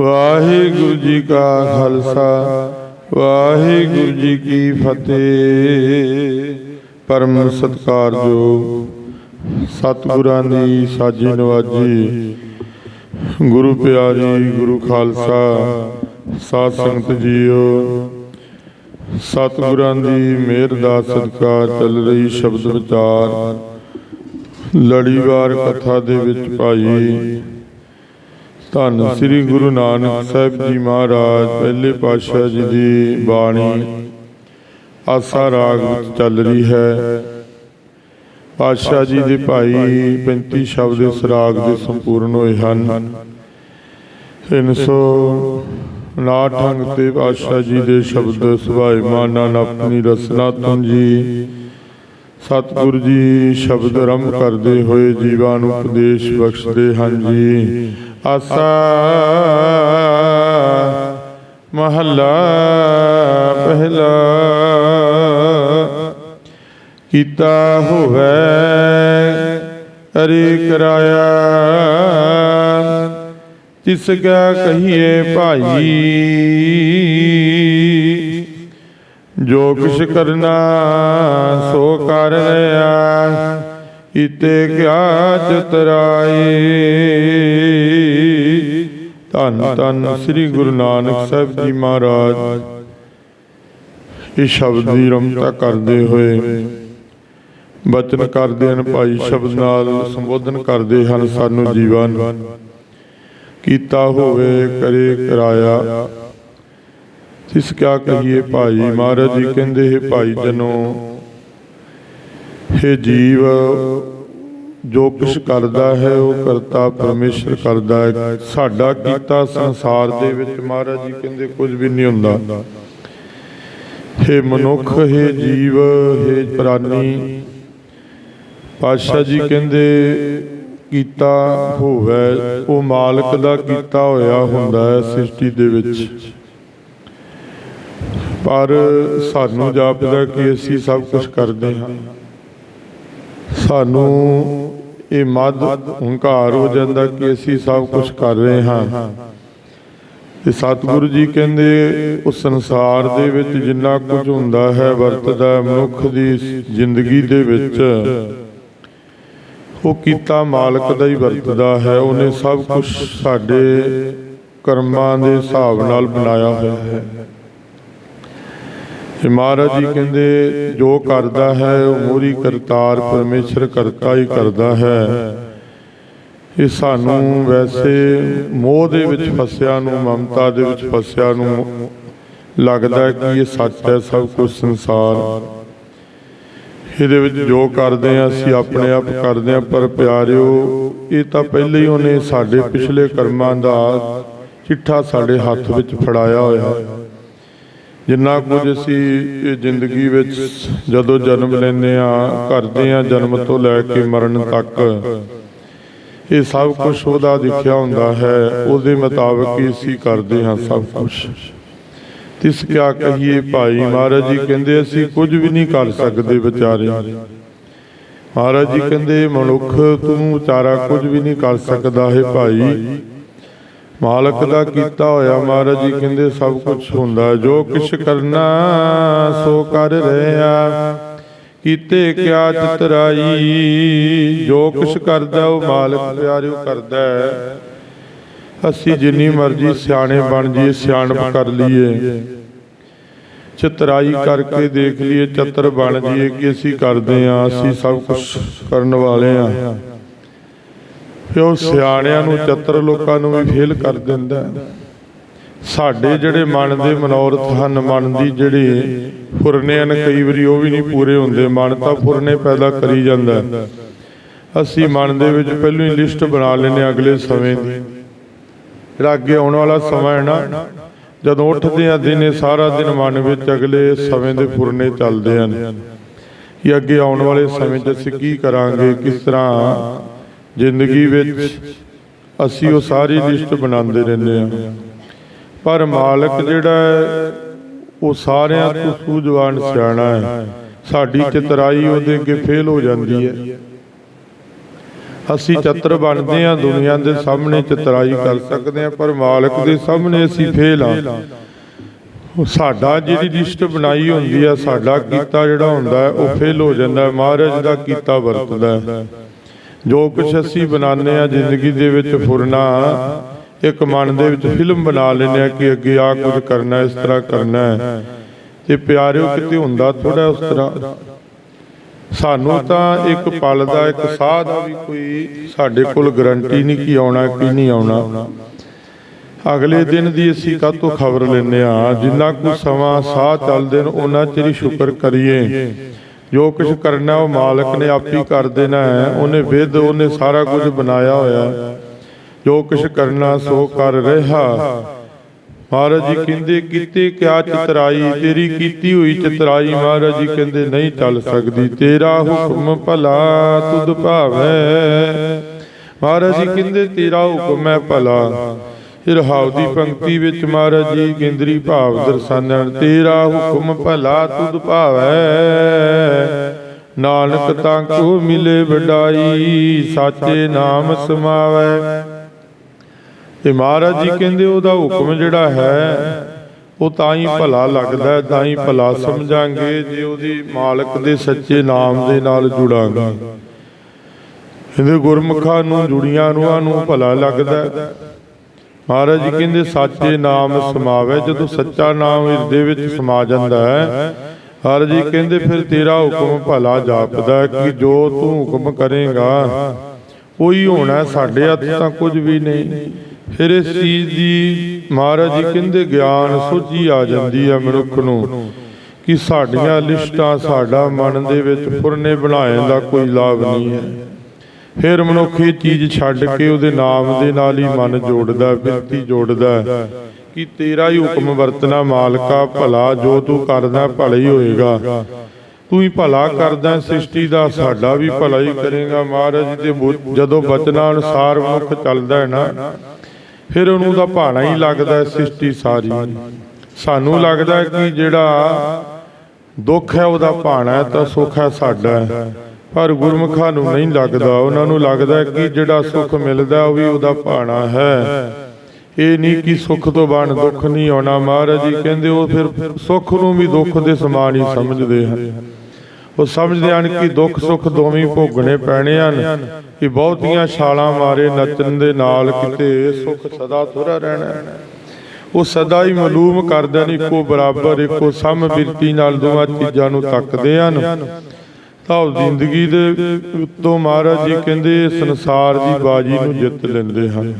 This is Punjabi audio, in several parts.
ਵਾਹਿਗੁਰੂ ਜੀ ਕਾ ਖਾਲਸਾ, ਵਾਹਿਗੁਰੂ ਜੀ ਕੀ ਫਤਿਹ। ਪਰਮ ਸਤਿਕਾਰਯੋਗ ਸਤਿਗੁਰਾਂ ਦੀ ਸਾਜੀ ਨਵਾਜੀ। ਗੁਰੂ ਪਿਆਰੀ, ਗੁਰੂ ਖਾਲਸਾ, ਸਾਧ ਸੰਗਤ ਜੀਓ, ਸਤਿਗੁਰਾਂ ਦੀ ਮਿਹਰ ਦਾ ਸਦਕਾ ਚੱਲ ਰਹੀ ਸ਼ਬਦ ਵਿਚਾਰ। ਲੜੀਵਾਰ ਕਥਾ ਦੇ ਵਿੱਚ ਭਾਈ ਧੰਨ ਸ੍ਰੀ ਗੁਰੂ ਨਾਨਕ ਸਾਹਿਬ ਜੀ ਮਹਾਰਾਜ ਪਹਿਲੇ ਪਾਤਸ਼ਾਹ ਜੀ ਦੀ ਬਾਣੀ। ਆਸਾ ਰਾਗ ਵਿੱਚ ਚੱਲ ਰਹੀ ਹੈ। ਪਾਤਸ਼ਾਹ ਜੀ ਦੇ ਭਾਈ 35 ਸ਼ਬਦ ਇਸ ਰਾਗ ਦੇ ਸੰਪੂਰਨ ਹੋਏ ਹਨ। 359 ਅੰਗ ਤੇ ਪਾਤਸ਼ਾਹ ਜੀ ਦੇ ਸ਼ਬਦ ਸੁਭਾਇਮਾਨ ਨਾਲ ਆਪਣੀ ਰਸਨਾ ਤੋਂ ਜੀ। ਸਤਿਗੁਰੂ ਜੀ ਸ਼ਬਦ ਆਰੰਭ ਕਰਦੇ ਹੋਏ ਜੀਵਾਂ ਨੂੰ ਉਪਦੇਸ਼ ਬਖਸ਼ਦੇ ਹਨ ਜੀ। ਆਸਾ ਮਹੱਲਾ ਪਹਿਲਾ ਕੀਤਾ ਹੋਵੇ ਅਰੇ ਕਰਾਇਆ ਤਿਸ ਕਾ ਕਹੀਏ ਭਾਈ ਜੋ ਕਿਛ ਕਰਨਾ ਸੋ ਕਰ ਲਿਆ, ਇਤੇ ਕਿਆ ਚਤਰਾਈ ਧੰਨ ਧੰਨ ਸ੍ਰੀ ਗੁਰੂ ਨਾਨਕ ਸਾਹਿਬ ਜੀ ਮਹਾਰਾਜ। ਇਹ ਸ਼ਬਦ ਦੀ ਰਮਤਾ ਕਰਦੇ ਹੋਏ ਬਚਨ ਕਰਦੇ ਹਨ ਭਾਈ ਸ਼ਬਦ ਨਾਲ ਸੰਬੋਧਨ ਕਰਦੇ ਹਨ ਸਾਨੂੰ ਜੀਵਨ। ਕੀਤਾ ਹੋਵੇ ਕਰੇ ਕਰਾਇਆ। ਤਿਸ ਕਿਆ ਕਹੀਏ ਭਾਈ ਮਹਾਰਾਜ ਜੀ ਕਹਿੰਦੇ ਹੈ ਭਾਈ ਜਨੋ। ਹੈ ਜੀਵ ਜੋ ਕੁਛ ਕਰਦਾ ਹੈ, ਉਹ ਕਰਤਾ ਪਰਮੇਸ਼ਰ ਕਰਦਾ ਹੈ। ਸਾਡਾ ਕੀਤਾ ਸੰਸਾਰ ਦੇ ਵਿੱਚ ਮਹਾਰਾਜ ਜੀ ਕਹਿੰਦੇ ਕੁਝ ਵੀ ਨਹੀਂ ਹੁੰਦਾ। ਹੈ ਮਨੁੱਖ, ਹੈ ਜੀਵ, ਹੈ ਪ੍ਰਾਨੀ ਪਾਤਸ਼ਾਹ ਜੀ ਕਹਿੰਦੇ ਕੀਤਾ ਹੋਵੇ, ਉਹ ਮਾਲਕ ਦਾ ਕੀਤਾ ਹੋਇਆ ਹੁੰਦਾ ਹੈ ਸ੍ਰਿਸ਼ਟੀ ਦੇ ਵਿੱਚ। ਪਰ ਸਾਨੂੰ ਜਾਪਦਾ ਕਿ ਅਸੀਂ ਸਭ ਕੁਝ ਕਰਦੇ ਹਾਂ। ਸਾਨੂੰ ਇਹ ਮਦ ਹੰਕਾਰ ਹੋ ਜਾਂਦਾ ਕਿ ਅਸੀਂ ਸਭ ਕੁਝ ਕਰ ਰਹੇ ਹਾਂ। ਤੇ ਸਤਿਗੁਰੂ ਜੀ ਕਹਿੰਦੇ, ਉਸ ਸੰਸਾਰ ਦੇ ਵਿੱਚ ਜਿੰਨਾ ਕੁਝ ਹੁੰਦਾ ਹੈ, ਵਰਤਦਾ ਮਨੁੱਖ ਦੀ ਜ਼ਿੰਦਗੀ ਦੇ ਵਿੱਚ। ਉਹ ਕੀਤਾ ਮਾਲਕ ਦਾ ਹੀ ਵਰਤਦਾ ਹੈ, ਉਹਨੇ ਸਭ ਕੁਝ ਸਾਡੇ ਕਰਮਾਂ ਦੇ ਹਿਸਾਬ ਨਾਲ ਬਣਾਇਆ ਹੋਇਆ ਹੈ। ਤੇ ਮਹਾਰਾਜ ਜੀ ਕਹਿੰਦੇ, ਜੋ ਕਰਦਾ ਹੈ, ਉਹ ਮੋਰੀ ਕਰਤਾਰ ਪਰਮੇਸ਼ਰ ਕਰਤਾ ਹੀ ਕਰਦਾ ਹੈ। ਇਹ ਸਾਨੂੰ ਵੈਸੇ ਮੋਹ ਦੇ ਵਿੱਚ ਫਸਿਆ ਨੂੰ, ਮਮਤਾ ਦੇ ਵਿੱਚ ਫਸਿਆ ਨੂੰ ਲੱਗਦਾ ਕਿ ਇਹ ਸੱਚ ਹੈ ਸਭ ਕੁਝ ਸੰਸਾਰ। ਇਹਦੇ ਵਿੱਚ ਜੋ ਕਰਦੇ ਆ ਅਸੀਂ ਆਪਣੇ ਆਪ ਕਰਦੇ ਆ ਪਰ ਪਿਆਰਿਓ, ਇਹ ਤਾਂ ਪਹਿਲੇ ਹੀ ਉਹਨੇ ਸਾਡੇ ਪਿਛਲੇ ਕਰਮਾਂ ਦਾ ਚਿੱਠਾ ਸਾਡੇ ਹੱਥ ਵਿੱਚ ਫੜਾਇਆ ਹੋਇਆ। ਹੈ ਜਿੰਨਾ ਕੁਝ ਅਸੀਂ ਇਹ ਜ਼ਿੰਦਗੀ ਵਿੱਚ ਜਦੋਂ ਜਨਮ ਲੈਂਦੇ ਆ ਕਰਦੇ ਆ ਜਨਮ ਤੋਂ ਲੈ ਕੇ ਮਰਨ ਤੱਕ, ਇਹ ਸਭ ਕੁਝ ਉਹਦਾ ਲਿਖਿਆ ਹੁੰਦਾ ਹੈ, ਉਹਦੇ ਮੁਤਾਬਕ ਹੀ ਅਸੀਂ ਕਰਦੇ ਹਾਂ ਸਭ ਕੁਝ। ਤਿਸ ਕਿਆ ਕਹੀਏ ਭਾਈ ਮਹਾਰਾਜ ਜੀ, ਕਹਿੰਦੇ ਅਸੀਂ ਕੁਝ ਵੀ ਨਹੀਂ ਕਰ ਸਕਦੇ ਵਿਚਾਰੇ। ਮਹਾਰਾਜ ਜੀ ਕਹਿੰਦੇ, ਮਨੁੱਖ, ਤੂੰ ਵਿਚਾਰਾ ਕੁਝ ਵੀ ਨਹੀਂ ਕਰ ਸਕਦਾ ਹੈ ਭਾਈ। ਮਾਲਕ ਦਾ ਕੀਤਾ ਹੋਇਆ ਮਹਾਰਾਜ ਜੀ ਕਹਿੰਦੇ ਸਭ ਕੁਝ ਹੁੰਦਾ ਜੋ ਕਿਛ ਕਰਨਾ ਸੋ ਕਰ ਰਿਹਾ। ਕੀਤੇ ਕਿਆ ਚਤਰਾਈ ਜੋ ਕਿਛ ਕਰਦਾ ਉਹ ਮਾਲਕ ਪਿਆਰਿਓ ਕਰਦਾ ਹੈ। ਅਸੀਂ ਜਿੰਨੀ ਮਰਜ਼ੀ ਸਿਆਣੇ ਬਣ ਜਾਈਏ ਸਿਆਣਪ ਕਰ ਲਈਏ। ਚਤਰਾਈ ਕਰਕੇ ਦੇਖ ਲਈਏ ਚਤਰ ਬਣ ਜਾਈਏ ਕਿ ਅਸੀਂ ਕਰਦੇ ਆ ਅਸੀਂ ਸਭ ਕੁਝ ਕਰਨ ਵਾਲੇ ਆ ਕਿ ਉਹ ਸਿਆਣਿਆਂ ਨੂੰ ਚਤਰ ਲੋਕਾਂ ਨੂੰ ਵੀ ਫੇਲ ਕਰ ਦਿੰਦਾ ਸਾਡੇ ਜਿਹੜੇ ਮਨ ਦੇ ਮਨੋਰਥ ਹਨ, ਮਨ ਦੀ ਜਿਹੜੇ ਫੁਰਨੇ ਹਨ ਕਈ ਵਾਰੀ ਉਹ ਵੀ ਨਹੀਂ ਪੂਰੇ ਹੁੰਦੇ, ਮਨ ਤਾਂ ਫੁਰਨੇ ਪੈਦਾ ਕਰੀ ਜਾਂਦਾ ਅਸੀਂ ਮਨ ਦੇ ਵਿੱਚ ਪਹਿਲਾਂ ਹੀ ਲਿਸਟ ਬਣਾ ਲੈਂਦੇ ਹਾਂ ਅਗਲੇ ਸਮੇਂ ਦੀ। ਜਿਹੜਾ ਅੱਗੇ ਆਉਣ ਵਾਲਾ ਸਮਾਂ ਹੈ ਨਾ, ਜਦੋਂ ਉੱਠਦੇ ਆ ਦਿਨੇ ਸਾਰਾ ਦਿਨ ਮਨ ਵਿੱਚ ਅਗਲੇ ਸਮੇਂ ਦੇ ਫੁਰਨੇ ਚੱਲਦੇ ਹਨ। ਕਿ ਅੱਗੇ ਆਉਣ ਵਾਲੇ ਸਮੇਂ 'ਚ ਅਸੀਂ ਕੀ ਕਰਾਂਗੇ, ਕਿਸ ਤਰ੍ਹਾਂ ਜ਼ਿੰਦਗੀ ਵਿੱਚ ਅਸੀਂ ਉਹ ਸਾਰੀ ਲਿਸਟ ਬਣਾਉਂਦੇ ਰਹਿੰਦੇ ਹਾਂ। ਪਰ ਮਾਲਕ ਜਿਹੜਾ ਹੈ, ਉਹ ਸਾਰਿਆਂ ਤੋਂ ਸੂਝਵਾਨ ਸਿਆਣਾ ਹੈ। ਸਾਡੀ ਚਤਰਾਈ ਉਹਦੇ ਅੱਗੇ ਫੇਲ ਹੋ ਜਾਂਦੀ ਹੈ। ਅਸੀਂ ਚਤਰ ਬਣਦੇ ਹਾਂ, ਦੁਨੀਆ ਦੇ ਸਾਹਮਣੇ ਚਤਰਾਈ ਕਰ ਸਕਦੇ ਹਾਂ, ਪਰ ਮਾਲਕ ਦੇ ਸਾਹਮਣੇ ਅਸੀਂ ਫੇਲ ਹਾਂ। ਸਾਡਾ ਜਿਹੜੀ ਲਿਸਟ ਬਣਾਈ ਹੁੰਦੀ ਹੈ ਸਾਡਾ ਕੀਤਾ ਜਿਹੜਾ ਹੁੰਦਾ ਹੈ, ਉਹ ਫੇਲ ਹੋ ਜਾਂਦਾ ਮਹਾਰਾਜ ਦਾ ਕੀਤਾ ਵਰਤਦਾ ਹੈ। ਜੋ ਕੁਝ ਅਸੀਂ ਬਣਾਉਂਦੇ ਆ ਜ਼ਿੰਦਗੀ ਦੇ ਵਿੱਚ ਫੁਰਨਾ ਇੱਕ ਮਨ ਦੇ ਵਿੱਚ ਫਿਲਮ ਬਣਾ ਲੈਂਦੇ ਆ ਕਿ ਅੱਗੇ ਆ ਕੁਝ ਕਰਨਾ ਇਸ ਤਰ੍ਹਾਂ ਕਰਨਾ ਹੈ। ਤੇ ਪਿਆਰਿਓ ਕਿਤੇ ਹੁੰਦਾ ਥੋੜਾ ਉਸ ਤਰ੍ਹਾਂ। ਸਾਨੂੰ ਤਾਂ ਇੱਕ ਪਲ ਦਾ ਇੱਕ ਸਾਹ ਦਾ ਵੀ ਕੋਈ ਸਾਡੇ ਕੋਲ ਗਰੰਟੀ ਨਹੀਂ ਕਿ ਆਉਣਾ ਕਿ ਨਹੀਂ ਆਉਣਾ। ਅਗਲੇ ਦਿਨ ਦੀ ਅਸੀਂ ਕਾਹਤੋਂ ਖਬਰ ਲੈਂਦੇ ਆ ਜਿੰਨਾ ਕੁ ਸਮਾਂ ਸਾਹ ਚੱਲਦੇ ਨੇ ਉਹਨਾਂ ਚਿਰ ਹੀ ਸ਼ੁਕਰ ਕਰੀਏ। ਜੋ ਕੁਝ ਕਰਨਾ ਉਹ ਮਾਲਕ ਨੇ ਆਪ ਹੀ ਕਰ ਦੇਣਾ ਹੈ। ਉਹਨੇ ਵਿਧ, ਉਹਨੇ ਸਾਰਾ ਕੁਝ ਬਣਾਇਆ ਹੋਇਆ। ਜੋ ਕੁਝ ਕਰਨਾ ਸੋ ਕਰ ਰਿਹਾ। ਮਹਾਰਾਜ ਜੀ ਕਹਿੰਦੇ, ਕੀਤੇ ਕਿਆ ਚਤਰਾਈ? ਤੇਰੀ ਕੀਤੀ ਹੋਈ ਚਤਰਾਈ ਮਹਾਰਾਜ ਜੀ ਕਹਿੰਦੇ, ਨਹੀਂ ਚੱਲ ਸਕਦੀ। ਤੇਰਾ ਹੁਕਮ ਭਲਾ ਤੁਧ ਭਾਵੇ। ਮਹਾਰਾਜ ਜੀ ਕਹਿੰਦੇ, ਤੇਰਾ ਹੁਕਮ ਹੈ ਭਲਾ। ਰਹਾਉ ਦੀ ਪੰਕਤੀ ਵਿੱਚ ਮਹਾਰਾਜ ਜੀ ਕੇਂਦਰੀ ਭਾਵ ਦਰਸਾਨਣ, ਤੇਰਾ ਹੁਕਮ ਭਲਾ ਤੁਧ ਭਾਵੈ। ਨਾਨਕ ਤਾਂ ਕੋ ਮਿਲੇ ਵਡਾਈ, ਸਾਚੇ ਨਾਮ ਸਮਾਵੈ। ਤੇ ਮਹਾਰਾਜ ਜੀ ਕਹਿੰਦੇ ਉਹਦਾ ਹੁਕਮ ਜਿਹੜਾ ਹੈ, ਉਹ ਤਾਂ ਹੀ ਭਲਾ ਲੱਗਦਾ ਤਾਂ ਹੀ ਭਲਾ ਸਮਝਾਂਗੇ, ਜੇ ਉਹਦੀ ਮਾਲਕ ਦੇ ਸੱਚੇ ਨਾਮ ਦੇ ਨਾਲ ਜੁੜਾਂਗੇ। ਇਹਦੇ ਗੁਰਮੁਖਾਂ ਨੂੰ, ਜੁੜੀਆਂ ਰੂਹਾਂ ਨੂੰ ਭਲਾ ਲੱਗਦਾ ਮਹਾਰਾਜ ਜੀ ਕਹਿੰਦੇ ਸੱਚੇ ਨਾਮ ਸਮਾਵੇ ਜਦੋਂ ਸੱਚਾ ਨਾਮ ਹਿਰਦੇ ਵਿੱਚ ਸਮਾ ਜਾਂਦਾ ਹੈ ਮਹਾਰਾਜ ਜੀ ਕਹਿੰਦੇ ਫਿਰ ਤੇਰਾ ਹੁਕਮ ਭਲਾ ਜਾਪਦਾ ਕਿ ਜੋ ਤੂੰ ਹੁਕਮ ਕਰੇਗਾ ਕੋਈ ਹੋਣਾ ਸਾਡੇ ਹੱਥ ਤਾਂ ਕੁਝ ਵੀ ਨਹੀਂ। ਫਿਰ ਇਸ ਚੀਜ਼ ਦੀ ਮਹਾਰਾਜ ਜੀ ਕਹਿੰਦੇ ਗਿਆਨ ਸੋਝੀ ਆ ਜਾਂਦੀ ਹੈ ਮਨੁੱਖ ਨੂੰ ਕਿ ਸਾਡੀਆਂ ਲਿਸਟਾਂ ਸਾਡਾ ਮਨ ਦੇ ਵਿੱਚ ਫੁਰਨੇ ਬਣਾਉਣ ਦਾ ਕੋਈ ਲਾਭ ਨਹੀਂ ਹੈ। ਫਿਰ ਮਨੁੱਖ ਇਹ ਚੀਜ਼ ਛੱਡ ਕੇ ਉਹਦੇ ਨਾਮ ਦੇ ਨਾਲ ਹੀ ਮਨ ਜੋੜਦਾ ਬਿਰਤੀ ਜੋੜਦਾ ਕਿ ਤੇਰਾ ਹੀ ਹੁਕਮ ਵਰਤਣਾ ਮਾਲਕਾ, ਭਲਾ ਜੋ ਤੂੰ ਕਰਦਾ, ਭਲਾ ਹੀ ਹੋਏਗਾ। ਤੂੰ ਹੀ ਭਲਾ ਕਰਦਾ, ਸ੍ਰਿਸ਼ਟੀ ਦਾ ਸਾਡਾ ਵੀ ਭਲਾ ਹੀ ਕਰੇਗਾ। ਮਹਾਰਾਜ ਦੇ ਜਦੋਂ ਬਚਨਾਂ ਅਨੁਸਾਰ ਮਨੁੱਖ ਚੱਲਦਾ ਹੈ ਨਾ, ਫਿਰ ਉਹਨੂੰ ਦਾ ਭਾਣਾ ਹੀ ਲੱਗਦਾ ਸ੍ਰਿਸ਼ਟੀ ਸਾਰੀ। ਸਾਨੂੰ ਲੱਗਦਾ ਕਿ ਜਿਹੜਾ ਦੁੱਖ ਹੈ ਉਹਦਾ ਭਾਣਾ ਹੈ, ਤਾਂ ਸੁੱਖ ਹੈ ਸਾਡਾ ਪਰ ਗੁਰਮੁਖਾਂ ਨੂੰ ਨਹੀਂ ਲੱਗਦਾ। ਉਹਨਾਂ ਨੂੰ ਲੱਗਦਾ ਕਿ ਜਿਹੜਾ ਸੁੱਖ ਮਿਲਦਾ, ਉਹ ਵੀ ਉਹਦਾ ਭਾਣਾ ਹੈ। ਇਹ ਨਹੀਂ ਕਿ ਸੁੱਖ ਤੋਂ ਬਾਅਦ ਦੁੱਖ ਨਹੀਂ ਆਉਣਾ। ਮਹਾਰਾਜ ਜੀ ਕਹਿੰਦੇ, ਉਹ ਫਿਰ ਸੁੱਖ ਨੂੰ ਵੀ ਦੁੱਖ ਦੇ ਸਮਾਨ ਹੀ ਸਮਝਦੇ ਹਨ। ਉਹ ਸਮਝਦੇ ਹਨ ਕਿ ਦੁੱਖ ਸੁੱਖ ਦੋਵੇਂ ਭੋਗਣੇ ਪੈਣੇ ਹਨ। ਕਿ ਬਹੁਤੀਆਂ ਛਾਲਾਂ ਮਾਰੇ ਨੱਚਣ ਦੇ ਨਾਲ ਕਿਤੇ ਸੁੱਖ ਸਦਾ ਥੋੜਾ ਰਹਿਣਾ ਉਹ ਸਦਾ ਹੀ ਮਾਲੂਮ ਕਰਦੇ ਨੇ ਇੱਕੋ ਬਰਾਬਰ, ਇੱਕੋ ਸਮ ਬਿਰਤੀ ਨਾਲ ਦੋਵਾਂ ਚੀਜ਼ਾਂ ਨੂੰ ਤੱਕਦੇ ਹਨ। ਤਾਂ ਉਹ ਜ਼ਿੰਦਗੀ ਦੇ ਉੱਤੋਂ ਮਹਾਰਾਜ ਜੀ ਕਹਿੰਦੇ ਸੰਸਾਰ ਦੀ ਬਾਜੀ ਨੂੰ ਜਿੱਤ ਲੈਂਦੇ ਹਨ।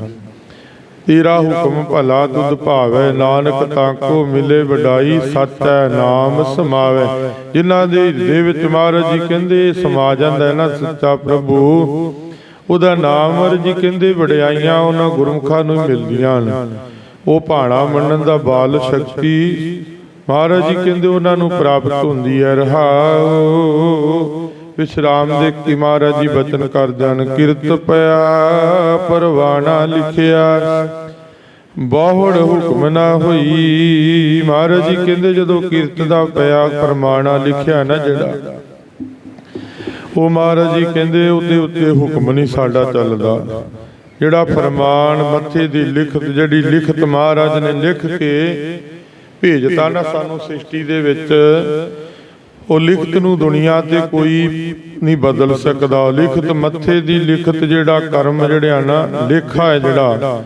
ਤੇਰਾ ਹੁਕਮ ਭਲਾ ਤੁਧ ਭਾਵੈ, ਨਾਨਕ ਤਾਂ ਕੋ ਮਿਲੇ ਵਡਾਈ, ਸੱਚੈ ਨਾਮ ਸਮਾਵੈ। ਜਿਨ੍ਹਾਂ ਦੇ ਹਿਰਦੇ ਵਿੱਚ ਮਹਾਰਾਜ ਜੀ ਕਹਿੰਦੇ, ਸਮਾ ਜਾਂਦਾ ਹੈ ਨਾ ਸੱਚਾ ਪ੍ਰਭੂ। ਉਹਦਾ ਨਾਮ ਮਹਾਰਾਜ ਜੀ ਕਹਿੰਦੇ, ਵਡਿਆਈਆਂ ਉਹਨਾਂ ਗੁਰਮੁਖਾਂ ਨੂੰ ਮਿਲਦੀਆਂ ਹਨ। ਉਹ ਭਾਣਾ ਮੰਨਣ ਦਾ ਬਾਲ ਸ਼ਕਤੀ ਮਹਾਰਾਜ ਜੀ ਕਹਿੰਦੇ, ਉਹਨਾਂ ਨੂੰ ਪ੍ਰਾਪਤ ਹੁੰਦੀ ਹੈ। ਰਹਾਉ ਵਿਸ਼ਰਾਮ ਦੇ ਕੀ ਮਹਾਰਾਜ ਜੀ ਬਚਨ ਕਰ ਜਨ ਕਿਰਤ ਪਿਆ ਪਰਵਾਨਾ ਲਿਖਿਆ। ਬਹੁੜ ਹੁਕਮ ਨਾ ਹੋਈ। ਮਹਾਰਾਜ ਜੀ ਕਹਿੰਦੇ ਜਦੋਂ ਕਿਰਤ ਦਾ ਪਿਆ, ਪਰਮਾਣਾ ਲਿਖਿਆ ਨਾ ਜਿਹੜਾ। ਉਹ ਮਹਾਰਾਜ ਜੀ ਕਹਿੰਦੇ, ਉਹਦੇ ਉੱਤੇ ਹੁਕਮ ਨਹੀਂ ਸਾਡਾ ਚੱਲਦਾ। ਜਿਹੜਾ ਫਰਮਾਨ ਮੱਥੇ ਦੀ ਲਿਖਤ, ਜਿਹੜੀ ਲਿਖਤ ਮਹਾਰਾਜ ਨੇ ਲਿਖ ਕੇ ਭੇਜਤਾ ਨਾ ਸਾਨੂੰ ਸ੍ਰਿਸ਼ਟੀ ਦੇ ਵਿੱਚ ਉਹ ਲਿਖਤ ਨੂੰ ਦੁਨੀਆ ਤੇ ਕੋਈ ਨਹੀਂ ਬਦਲ ਸਕਦਾ। ਲਿਖਤ ਮੱਥੇ ਦੀ ਲਿਖਤ ਜਿਹੜਾ ਕਰਮ ਜਿਹੜਿਆ ਨਾ, ਲੇਖਾ ਹੈ ਜਿਹੜਾ,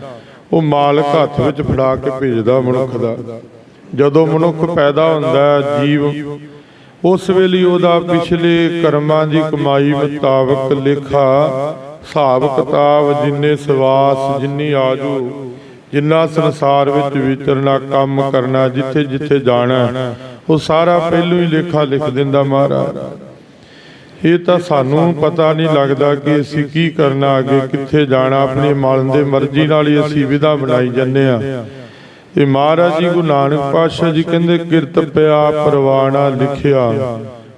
ਉਹ ਮਾਲਕ ਹੱਥ ਵਿੱਚ ਫੜਾ ਕੇ ਭੇਜਦਾ ਮਨੁੱਖ ਦਾ। ਜਦੋਂ ਮਨੁੱਖ ਪੈਦਾ ਹੁੰਦਾ ਜੀਵ, ਉਸ ਵੇਲੇ ਉਹਦਾ ਪਿਛਲੇ ਕਰਮਾਂ ਦੀ ਕਮਾਈ ਮੁਤਾਬਕ ਲੇਖਾ, ਹਿਸਾਬ ਕਿਤਾਬ, ਜਿੰਨੇ ਸਵਾਸ, ਜਿੰਨੀ ਆਜੂ, ਜਿੰਨਾ ਸੰਸਾਰ ਵਿੱਚ ਵਿਚਰਨਾ, ਕੰਮ ਕਰਨਾ ਜਿੱਥੇ ਜਿੱਥੇ ਜਾਣਾ ਉਹ ਸਾਰਾ ਪਹਿਲੋਂ ਹੀ ਲੇਖਾ ਲਿਖ ਦਿੰਦਾ ਮਹਾਰਾਜ। ਇਹ ਤਾਂ ਸਾਨੂੰ ਪਤਾ ਨਹੀਂ ਲੱਗਦਾ ਕਿ ਅਸੀਂ ਕੀ ਕਰਨਾ, ਅੱਗੇ ਕਿੱਥੇ ਜਾਣਾ, ਆਪਣੀ ਮਨ ਦੇ ਮਰਜ਼ੀ ਨਾਲ ਹੀ ਅਸੀਂ ਵਿਧਾ ਬਣਾਈ ਜੰਨੇ ਆ ਤੇ ਮਹਾਰਾਜ ਜੀ ਗੁਰੂ ਨਾਨਕ ਪਾਤਸ਼ਾਹ ਜੀ ਕਹਿੰਦੇ, ਕਿਰਤ ਪਿਆ ਪਰਵਾਣਾ ਲਿਖਿਆ।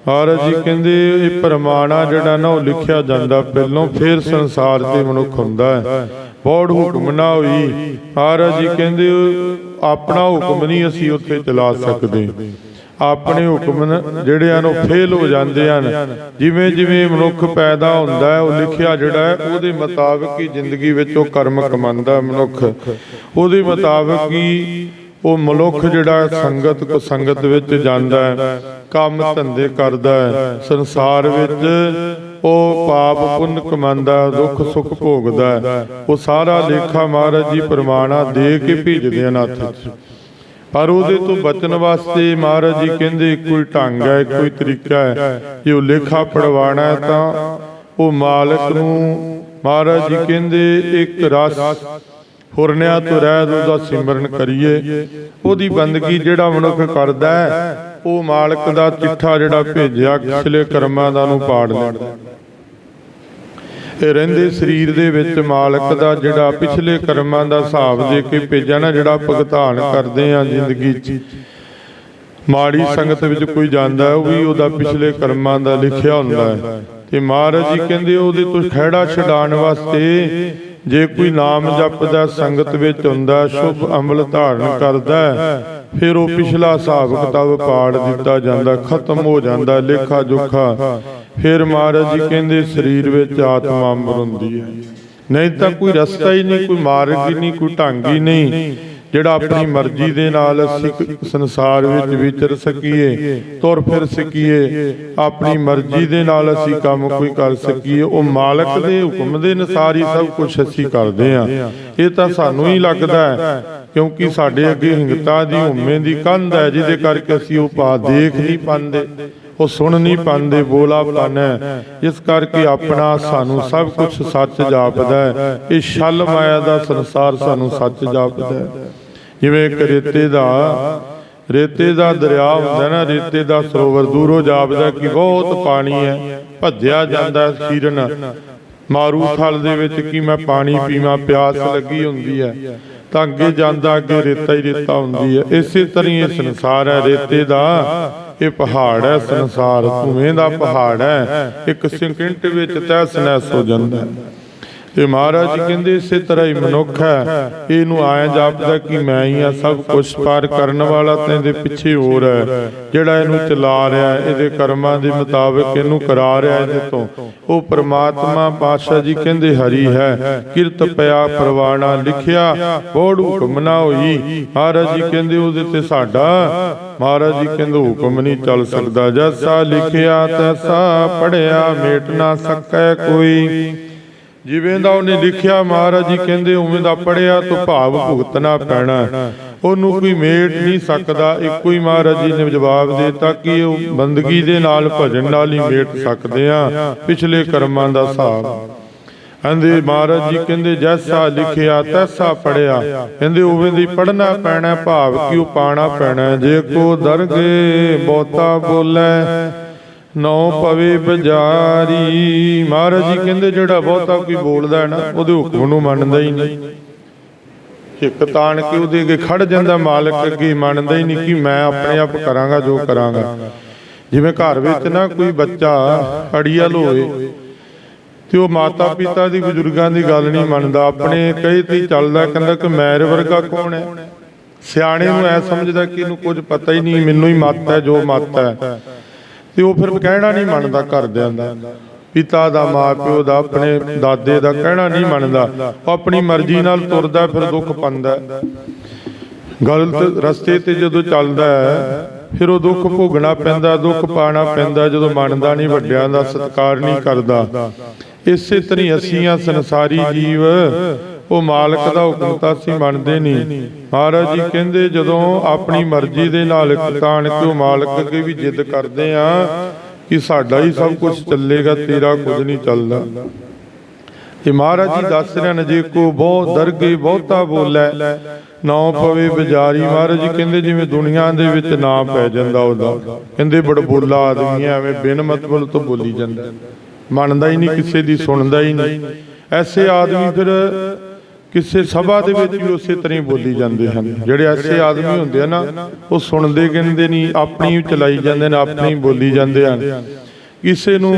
ਮਹਾਰਾਜ ਜੀ ਕਹਿੰਦੇ, ਇਹ ਪਰਮਾਣਾ ਜਿਹੜਾ ਨਾ ਉਹ ਲਿਖਿਆ ਜਾਂਦਾ ਪਹਿਲੋਂ, ਫਿਰ ਸੰਸਾਰ ਤੇ ਮਨੁੱਖ ਹੁੰਦਾ ਹੈ। ਬੋੜ ਹੁਕਮ ਨਾ ਹੋਈ। ਮਹਾਰਾਜ ਜੀ ਕਹਿੰਦੇ, ਆਪਣਾ ਹੁਕਮ ਨਹੀਂ ਅਸੀਂ ਉੱਥੇ ਚਲਾ ਸਕਦੇ। ਆਪਣੇ ਹੁਕਮ ਨ- ਜਿਹੜੇ ਹਨ ਉਹ ਫੇਲ ਹੋ ਜਾਂਦੇ ਹਨ। ਜਿਵੇਂ ਜਿਵੇਂ ਮਨੁੱਖ ਪੈਦਾ ਹੁੰਦਾ ਹੈ, ਉਹ ਲਿਖਿਆ ਜਿਹੜਾ ਹੈ, ਉਹਦੇ ਮੁਤਾਬਕ ਹੀ ਜ਼ਿੰਦਗੀ ਵਿੱਚ ਉਹ ਕਰਮ ਕਮਾਉਂਦਾ ਮਨੁੱਖ। ਉਹਦੇ ਮੁਤਾਬਕ ਹੀ ਉਹ ਮਨੁੱਖ ਜਿਹੜਾ ਸੰਗਤ ਕੋ ਸੰਗਤ ਵਿੱਚ ਜਾਂਦਾ ਹੈ, ਕੰਮ ਧੰਦੇ ਕਰਦਾ ਹੈ। ਸੰਸਾਰ ਵਿੱਚ ਉਹ ਪਾਪ ਪੁੰਨ ਕਮਾਉਂਦਾ ਦੁੱਖ ਸੁੱਖ ਭੋਗਦਾ ਉਹ ਸਾਰਾ ਲੇਖਾ ਮਹਾਰਾਜ ਜੀ ਪ੍ਰਮਾਣਾ ਦੇ ਕੇ ਭੇਜਦੇ ਹਨ ਹੱਥ ਪਰ ਉਹਦੇ ਤੋਂ ਬਚਣ ਵਾਸਤੇ ਮਹਾਰਾਜ ਜੀ ਕਹਿੰਦੇ ਹੀ ਢੰਗ ਹੈ ਹੀ ਤਰੀਕਾ ਹੈ। ਜੇ ਉਹ ਲੇਖਾ ਪੜਵਾਣਾ ਹੈ ਤਾਂ ਉਹ ਮਾਲਕ ਨੂੰ ਮਹਾਰਾਜ ਜੀ ਕਹਿੰਦੇ ਇੱਕ ਰਸ ਹੁਰਨਿਆਂ ਤੋਂ ਰਹਿਤ ਉਹਦਾ ਸਿਮਰਨ ਕਰੀਏ। ਉਹਦੀ ਬੰਦਗੀ ਜਿਹੜਾ ਮਨੁੱਖ ਕਰਦਾ ਹੈ ਉਹ ਮਾਲਕ ਦਾ ਚਿੱਠਾ ਜਿਹੜਾ ਭੇਜਿਆ ਪਿਛਲੇ ਕਰਮਾਂ ਦਾ ਨੂੰ ਪਾੜ ਲੈਂਦਾ ਰਹਿੰਦੇ ਸਰੀਰ ਦੇ ਵਿੱਚ ਮਾਲਕ ਦਾ ਜਿਹੜਾ ਪਿਛਲੇ ਕਰਮਾਂ ਦਾ ਹਿਸਾਬ ਦੇ ਕੇ ਭੇਜਿਆ ਨਾ, ਜਿਹੜਾ ਭੁਗਤਾਨ ਕਰਦੇ ਆ ਜ਼ਿੰਦਗੀ 'ਚ। ਮਾੜੀ ਸੰਗਤ ਵਿੱਚ ਕੋਈ ਜਾਂਦਾ ਹੈ ਉਹ ਵੀ ਉਹਦਾ ਪਿਛਲੇ ਕਰਮਾਂ ਦਾ ਲਿਖਿਆ ਹੁੰਦਾ ਹੈ। ਤੇ ਮਹਾਰਾਜ ਜੀ ਕਹਿੰਦੇ, ਉਹਦੇ ਤੋਂ ਖਹਿੜਾ ਛਡਾਉਣ ਵਾਸਤੇ ਜੇ ਕੋਈ ਨਾਮ ਜਪਦਾ, ਸੰਗਤ ਵਿੱਚ ਹੁੰਦਾ, ਸ਼ੁਭ ਅਮਲ ਧਾਰਨ ਕਰਦਾ ਫਿਰ ਉਹ ਪਿਛਲਾ ਹਿਸਾਬ ਕਿਤਾਬ ਪਾੜ ਦਿੱਤਾ ਜਾਂਦਾ, ਖਤਮ ਹੋ ਜਾਂਦਾ ਲੇਖਾ ਜੋਖਾ ਫਿਰ ਮਹਾਰਾਜ ਜੀ ਕਹਿੰਦੇ, ਸਰੀਰ ਵਿੱਚ ਆਤਮਾ ਅੰਬਰ ਹੁੰਦੀ ਹੈ। ਨਹੀਂ ਤਾਂ ਕੋਈ ਰਸਤਾ ਹੀ ਨਹੀਂ, ਕੋਈ ਮਾਰਗ ਹੀ ਨਹੀਂ, ਕੋਈ ਢੰਗ ਹੀ ਨਹੀਂ, ਜਿਹੜਾ ਆਪਣੀ ਮਰਜ਼ੀ ਦੇ ਨਾਲ ਅਸੀਂ ਸੰਸਾਰ ਵਿੱਚ ਵਿਚਰ ਸਕੀਏ, ਤੁਰ ਫਿਰ ਸਕੀਏ, ਆਪਣੀ ਮਰਜ਼ੀ ਦੇ ਨਾਲ ਅਸੀਂ ਕੰਮ ਕੋਈ ਕਰ ਸਕੀਏ, ਉਹ ਮਾਲਕ ਦੇ ਹੁਕਮ ਦੇ ਅਨੁਸਾਰ ਹੀ ਸਭ ਕੁਝ ਅਸੀਂ ਕਰਦੇ ਹਾਂ। ਇਹ ਤਾਂ ਸਾਨੂੰ ਹੀ ਲੱਗਦਾ ਹੈ, ਕਿਉਂਕਿ ਸਾਡੇ ਅੱਗੇ ਹਿੰਗਤਾ ਦੀ ਹਉਮੈ ਦੀ ਕੰਧ ਹੈ, ਜਿਹਦੇ ਕਰਕੇ ਅਸੀਂ ਉਹ ਪਾ ਦੇਖ ਨਹੀਂ ਪਾਉਂਦੇ। ਉਹ ਸੁਣ ਨਹੀਂ ਪਾਉਂਦੇ, ਬੋਲਾ ਪਾਣਾ ਇਸ ਕਰਕੇ ਆਪਣਾ ਸਾਨੂੰ ਸਭ ਕੁਝ ਸੱਚ ਜਾਪਦਾ ਇਹ ਛਲ ਮਾਇਆ ਦਾ ਸੰਸਾਰ ਸਾਨੂੰ ਸੱਚ ਜਾਪਦਾ ਜਿਵੇਂ ਇੱਕ ਰੇਤੇ ਦਾ ਰੇਤੇ ਦਾ ਦਰਿਆ ਹੁੰਦਾ ਨਾ, ਰੇਤੇ ਦਾ ਸਰੋਵਰ ਦੂਰੋਂ ਜਾਪਦਾ ਕਿ ਬਹੁਤ ਪਾਣੀ ਹੈ, ਭੱਜਿਆ ਜਾਂਦਾ ਸੀਰਨ। ਮਾਰੂ ਥਲ ਦੇ ਵਿੱਚ ਕਿ ਮੈਂ ਪਾਣੀ ਪੀਵਾਂ, ਪਿਆਸ ਲੱਗੀ ਹੁੰਦੀ ਹੈ। ਤਾਂ ਅੱਗੇ ਜਾਂਦਾ ਅੱਗੇ ਰੇਤਾ ਹੀ ਰੇਤਾ ਹੁੰਦੀ ਹੈ। ਇਸੇ ਤਰ੍ਹਾਂ ਇਹ ਸੰਸਾਰ ਹੈ, ਰੇਤੇ ਦਾ। ਇਹ ਪਹਾੜ ਹੈ, ਸੰਸਾਰ। ਧੂਏ ਦਾ ਪਹਾੜ ਹੈ। ਇੱਕ ਸਕਿੰਟ ਵਿੱਚ ਤਹਿਸ ਨਹਿਸ ਹੋ ਜਾਂਦਾ ਹੈ। ਤੇ ਮਹਾਰਾਜ ਕਹਿੰਦੇ ਇਸੇ ਤਰ੍ਹਾਂ ਹੀ ਮਨੁੱਖ ਹੈ। ਇਹਨੂੰ ਆਇਆ ਜਾਪਦਾ ਕਿ ਮੈਂ ਹੀ ਆ, ਸਭ ਕੁਝ ਪਾਰ ਕਰਨ ਵਾਲਾ ਤੇ ਇਹਦੇ ਪਿੱਛੇ ਹੋਰ ਹੈ। ਜਿਹੜਾ ਇਹਨੂੰ ਚਲਾ ਰਿਹਾ ਇਹਦੇ ਕਰਮਾਂ ਦੇ ਮੁਤਾਬਕ ਇਹਨੂੰ ਕਰਾ ਰਿਹਾ ਇਹਦੇ ਤੋਂ। ਉਹ ਪ੍ਰਮਾਤਮਾ ਪਾਤਸ਼ਾਹ ਜੀ ਕਹਿੰਦੇ ਹਰੀ ਹੈ, ਕਿਰਤ ਪਿਆ ਪ੍ਰਵਾਣਾ ਲਿਖਿਆ, ਬੋੜ ਹੁਕਮ ਨਾ ਹੋਈ। ਮਹਾਰਾਜ ਜੀ ਕਹਿੰਦੇ ਉਹਦੇ ਤੇ ਸਾਡਾ, ਮਹਾਰਾਜ ਜੀ ਕਹਿੰਦੇ ਹੁਕਮ ਨਹੀਂ ਚੱਲ ਸਕਦਾ। ਜੈਸਾ ਲਿਖਿਆ, ਤੈਸਾ ਪੜਿਆ ਮੇਟ ਨਾ ਸਕੈ ਕੋਈ। ਜਿਵੇਂ ਦਾ ਉਹਨੇ ਲਿਖਿਆ ਮਹਾਰਾਜ ਜੀ ਕਹਿੰਦੇ ਉਵੇਂ ਦਾ ਪੜਿਆ ਤਾਂ ਭਾਵ ਭੁਗਤਣਾ ਪੈਣਾ। ਉਹਨੂੰ ਕੋਈ ਮੇਟ ਨਹੀਂ ਸਕਦਾ, ਇੱਕੋ ਹੀ ਮਹਾਰਾਜ ਜੀ ਨੇ ਜਵਾਬ ਦਿੱਤਾ ਕਿ ਉਹ ਬੰਦਗੀ ਦੇ ਨਾਲ ਭਜਨ ਨਾਲ ਹੀ ਮੇਟ ਸਕਦੇ ਆ ਪਿਛਲੇ ਕਰਮਾਂ ਦਾ ਹਿਸਾਬ। ਕਹਿੰਦੇ ਮਹਾਰਾਜ ਜੀ ਕਹਿੰਦੇ, ਜੈਸਾ ਲਿਖਿਆ ਤੈਸਾ ਪੜਿਆ ਕਹਿੰਦੇ ਉਵੇਂ ਦੀ ਪੜਨਾ ਪੈਣਾ, ਭਾਵ ਕਿ ਉਹ ਪਾਣਾ ਪੈਣਾ? ਜੇ ਕੋ ਦਰਗੇ ਬਹੁਤਾ ਬੋਲੇ ਨੌ ਪਵੇ ਬਜਾਰੀ ਮਹਾਰਾਜ ਜੀ ਕਹਿੰਦੇ ਜਿਹੜਾ ਬਹੁਤਾ ਕੋਈ ਬੋਲਦਾ ਹੈ ਨਾ, ਉਹਦੇ ਹੁਕਮ ਨੂੰ ਮੰਨਦਾ ਹੀ ਨਹੀਂ। ਹਿੱਕ ਤਾਣ ਕੇ ਉਹਦੇ ਅੱਗੇ ਖੜ ਜਾਂਦਾ ਮਾਲਕ ਅੱਗੇ, ਮੰਨਦਾ ਹੀ ਨਹੀਂ ਕਿ ਮੈਂ ਆਪਣੇ ਆਪ ਕਰਾਂਗਾ, ਜੋ ਕਰਾਂਗਾ। ਜਿਵੇਂ ਘਰ ਵਿੱਚ ਨਾ ਕੋਈ ਬੱਚਾ ਅੜੀਅਲ ਹੋਵੇ ਤੇ ਉਹ ਮਾਤਾ ਪਿਤਾ ਦੀ, ਬਜ਼ੁਰਗਾਂ ਦੀ ਗੱਲ ਨਹੀਂ ਮੰਨਦਾ, ਆਪਣੇ ਕਹੇ ਤੇ ਚੱਲਦਾ, ਕਹਿੰਦਾ ਕਿ ਮੈਰ ਵਰਗਾ ਕੌਣ ਹੈ? ਸਿਆਣੇ ਨੂੰ ਐ ਸਮਝਦਾ ਕਿ ਇਹਨੂੰ ਕੁਝ ਪਤਾ ਹੀ ਨਹੀਂ, ਮੈਨੂੰ ਹੀ ਮੱਤ ਹੈ, ਜੋ ਮੱਤ ਹੈ। ਤੇ ਉਹ ਫਿਰ ਕਹਿਣਾ ਨਹੀਂ ਮੰਨਦਾ ਘਰਦਿਆਂ ਦਾ। ਪਿਤਾ ਦਾ ਮਾਪਿਓ ਦਾ, ਆਪਣੇ ਦਾਦੇ ਦਾ ਕਹਿਣਾ ਨਹੀਂ ਮੰਨਦਾ। ਆਪਣੀ ਮਰਜ਼ੀ ਨਾਲ ਤੁਰਦਾ, ਫਿਰ ਦੁੱਖ ਪੰਦਾ ਗਲਤ ਰਸਤੇ ਤੇ ਜਦੋਂ ਚੱਲਦਾ ਹੈ, ਫਿਰ ਉਹ ਦੁੱਖ ਭੋਗਣਾ ਪੈਂਦਾ, ਦੁੱਖ ਪਾਣਾ ਪੈਂਦਾ, ਜਦੋਂ ਮੰਨਦਾ ਨਹੀਂ, ਵੱਡਿਆਂ ਦਾ ਸਤਿਕਾਰ ਨਹੀਂ ਕਰਦਾ। ਇਸੇ ਤਰ੍ਹਾਂ ਅਸੀਂ ਆ ਸੰਸਾਰੀ ਜੀਵ ਉਹ ਮਾਲਕ ਦਾ ਹੁਕਮ ਤਾਂ ਮੰਨਦੇ ਨਹੀਂ। ਮਹਾਰਾਜ ਜੀ ਕਹਿੰਦੇ, ਜਦੋਂ ਆਪਣੀ ਮਰਜ਼ੀ ਦੇ ਨਾਲ ਤਾਣ ਕੇ ਉਹ ਮਾਲਕ ਅੱਗੇ ਵੀ ਜਿੱਦ ਕਰਦੇ ਆ ਕਿ ਸਾਡਾ ਹੀ ਸਭ ਕੁਝ ਚੱਲੇਗਾ, ਤੇਰਾ ਕੁਝ ਨਹੀਂ ਚੱਲਦਾ। ਇਹ ਮਹਾਰਾਜ ਜੀ ਦੱਸ ਰਹੇ ਨੇ, ਜੇ ਕੋ ਬਹੁਤ ਦਰਗੇ ਬਹੁਤਾ ਬੋਲੇ, ਨਾ ਪਵੇ ਬਜ਼ਾਰੀ, ਮਹਾਰਾਜ ਜੀ ਕਹਿੰਦੇ ਜਿਵੇਂ ਦੁਨੀਆ ਦੇ ਵਿੱਚ ਨਾ ਪੈ ਜਾਂਦਾ ਉਹਦਾ। ਕਹਿੰਦੇ ਬੜਬੋਲਾ ਆਦਮੀ ਐਵੇਂ ਬਿਨ ਮਤਲਬ ਤੋਂ ਬੋਲੀ ਜਾਂਦਾ। ਮੰਨਦਾ ਹੀ ਨਹੀਂ, ਕਿਸੇ ਦੀ ਸੁਣਦਾ ਹੀ ਨਹੀਂ। ਐਸੇ ਆਦਮੀ ਫਿਰ ਕਿਸੇ ਸਭਾ ਦੇ ਵਿੱਚ ਵੀ ਉਸੇ ਤਰ੍ਹਾਂ ਹੀ ਬੋਲੀ ਜਾਂਦੇ ਹਨ। ਜਿਹੜੇ ਐਸੇ ਆਦਮੀ ਹੁੰਦੇ ਆ ਨਾ, ਉਹ ਸੁਣਦੇ ਗਿਣਦੇ ਨਹੀਂ ਆਪਣੀ ਚਲਾਈ ਜਾਂਦੇ ਨੇ, ਆਪਣੀ ਬੋਲੀ ਜਾਂਦੇ ਹਨ। ਕਿਸੇ ਨੂੰ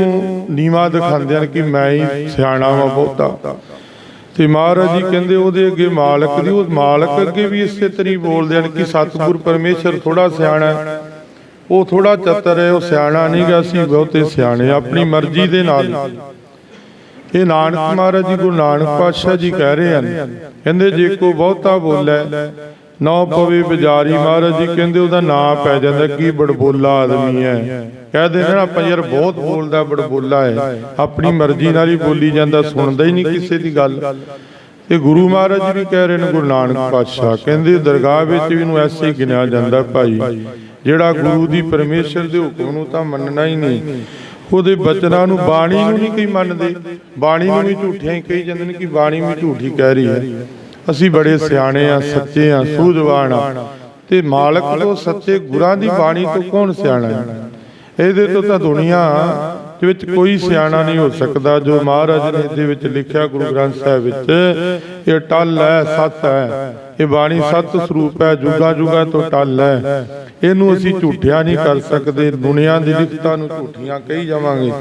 ਨੀਵਾ ਦਿਖਾਉਂਦੇ ਹਨ ਕਿ ਮੈਂ ਹੀ ਸਿਆਣਾ ਵਾਂ ਬਹੁਤਾ। ਤੇ ਮਹਾਰਾਜ ਜੀ ਕਹਿੰਦੇ ਉਹਦੇ ਅੱਗੇ ਮਾਲਕ ਦੀ, ਉਹ ਮਾਲਕ ਅੱਗੇ ਵੀ ਇਸੇ ਤਰ੍ਹਾਂ ਬੋਲਦੇ ਹਨ ਕਿ ਸਤਿਗੁਰ ਪਰਮੇਸ਼ਰ ਥੋੜਾ ਸਿਆਣਾ ਉਹ ਥੋੜਾ ਚਤਰ ਹੈ, ਉਹ ਸਿਆਣਾ ਨਹੀਂ ਗਾ, ਅਸੀਂ ਬਹੁਤੇ ਸਿਆਣੇ ਆਪਣੀ ਮਰਜ਼ੀ ਦੇ ਨਾਲ। ਇਹ ਨਾਨਕ ਮਹਾਰਾਜ ਜੀ ਗੁਰੂ ਨਾਨਕ ਪਾਤਸ਼ਾਹ ਜੀ ਕਹਿ ਰਹੇ ਹਨ। ਕਹਿੰਦੇ, ਜੇ ਕੋ ਬਹੁਤਾ ਬੋਲੇ, ਨਾ ਪਵੇ ਬਜ਼ਾਰੀ ਮਹਾਰਾਜ ਜੀ, ਕਹਿੰਦੇ ਉਹਦਾ ਨਾਂ ਪੈ ਜਾਂਦਾ, ਕੀ ਬੜਬੋਲਾ ਆਦਮੀ ਹੈ। ਕਹਦੇ ਨੇ, ਆਪਾਂ ਯਾਰ ਬਹੁਤ ਬੋਲਦਾ, ਬੜਬੋਲਾ ਹੈ। ਆਪਣੀ ਮਰਜ਼ੀ ਨਾਲ ਹੀ ਬੋਲੀ ਜਾਂਦਾ, ਸੁਣਦਾ ਹੀ ਨਹੀਂ ਕਿਸੇ ਦੀ ਗੱਲ। ਇਹ ਗੁਰੂ ਮਹਾਰਾਜ ਜੀ ਵੀ ਕਹਿ ਰਹੇ ਨੇ, ਗੁਰੂ ਨਾਨਕ ਪਾਤਸ਼ਾਹ, ਕਹਿੰਦੇ ਦਰਗਾਹ ਵਿੱਚ ਵੀ ਨੂੰ ਐਸੇ ਗਿਣਿਆ ਜਾਂਦਾ, ਭਾਈ। ਜਿਹੜਾ ਗੁਰੂ ਦੀ ਪਰਮੇਸ਼ਰ ਦੇ ਹੁਕਮ ਨੂੰ ਤਾਂ ਮੰਨਣਾ ਹੀ ਨਹੀਂ। ਉਹਦੇ ਬਚਨਾਂ ਨੂੰ ਬਾਣੀ ਨੂੰ ਨਹੀਂ ਕੋਈ ਮੰਨਦੇ, ਬਾਣੀ ਨੂੰ ਵੀ ਝੂਠਿਆਂ ਹੀ ਕਹੀ ਜਾਂਦੇ ਨੇ ਕਿ ਬਾਣੀ ਵੀ ਝੂਠੀ ਕਹਿ ਰਹੀ ਹੈ। ਅਸੀਂ ਬੜੇ ਸਿਆਣੇ ਆ ਸੱਚੇ ਆ ਸੂਝਵਾਨ ਆ ਤੇ ਮਾਲਕ ਤੋਂ ਸੱਚੇ ਗੁਰਾਂ ਦੀ ਬਾਣੀ ਤੋਂ ਕੌਣ ਸਿਆਣਾ ਹੈ? ਇਹਦੇ ਤੋਂ ਤਾਂ ਦੁਨੀਆ ਦੇ ਵਿੱਚ ਕੋਈ ਸਿਆਣਾ ਨਹੀਂ ਹੋ ਸਕਦਾ ਜੋ ਮਹਾਰਾਜ ਨੇ ਇਹਦੇ ਵਿੱਚ ਲਿਖਿਆ ਗੁਰੂ ਗ੍ਰੰਥ ਸਾਹਿਬ ਵਿੱਚ, ਇਹ ਟਲ ਹੈ ਸੱਚ ਹੈ। ਇਹ ਬਾਣੀ ਸਤ ਸਰੂਪ ਹੈ ਜੁਗਾ ਜੁਗਾ ਤੋਂ ਟਲ ਹੈ। ਇਹਨੂੰ ਅਸੀਂ ਝੂਠਿਆ ਨਹੀਂ ਕਰ ਸਕਦੇ ਦੁਨੀਆ ਦੀ ਲਿਖਤਾਂ ਨੂੰ ਝੂਠੀਆਂ ਕਹੀ ਜਾਵਾਂਗੇ।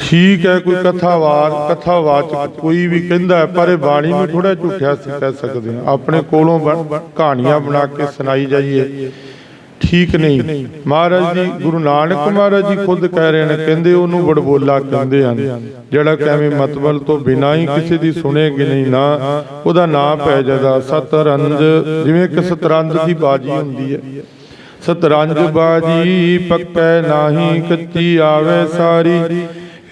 ਠੀਕ ਹੈ ਕੋਈ ਕਥਾਵਾਰ ਕਥਾਵਾਚਕ ਕੋਈ ਵੀ ਕਹਿੰਦਾ ਪਰ ਇਹ ਬਾਣੀ ਨੂੰ ਥੋੜਾ ਝੂਠਿਆ ਕਹਿ ਸਕਦੇ ਆਪਣੇ ਕੋਲੋਂ ਕਹਾਣੀਆਂ ਬਣਾ ਕੇ ਸੁਣਾਈ ਜਾਈਏ। ਠੀਕ ਨਹੀਂ। ਮਹਾਰਾਜ ਜੀ, ਗੁਰੂ ਨਾਨਕ ਮਹਾਰਾਜ ਜੀ ਖੁਦ ਕਹਿ ਰਹੇ ਨੇ, ਕਹਿੰਦੇ ਉਹਨੂੰ ਬੜਬੋਲਾ ਕਹਿੰਦੇ ਹਨ। ਜਿਹੜਾ ਕਿਵੇਂ ਮਤਬਲ ਤੋਂ ਬਿਨਾਂ ਹੀ ਕਿਸੇ ਦੀ ਸੁਣੇਗੀ ਨਹੀਂ ਨਾ, ਉਹਦਾ ਨਾਂ ਪੈ ਜਾਂਦਾ ਸਤਰੰਜ, ਜਿਵੇਂ ਕਿ ਸਤਰੰਜ ਦੀ ਬਾਜੀ ਹੁੰਦੀ ਹੈ। ਸਤਰੰਜ ਬਾਜੀ ਪੱਕੈ ਨਾਹੀ, ਕੱਚੀ ਆਵੇ ਸਾਰੀ।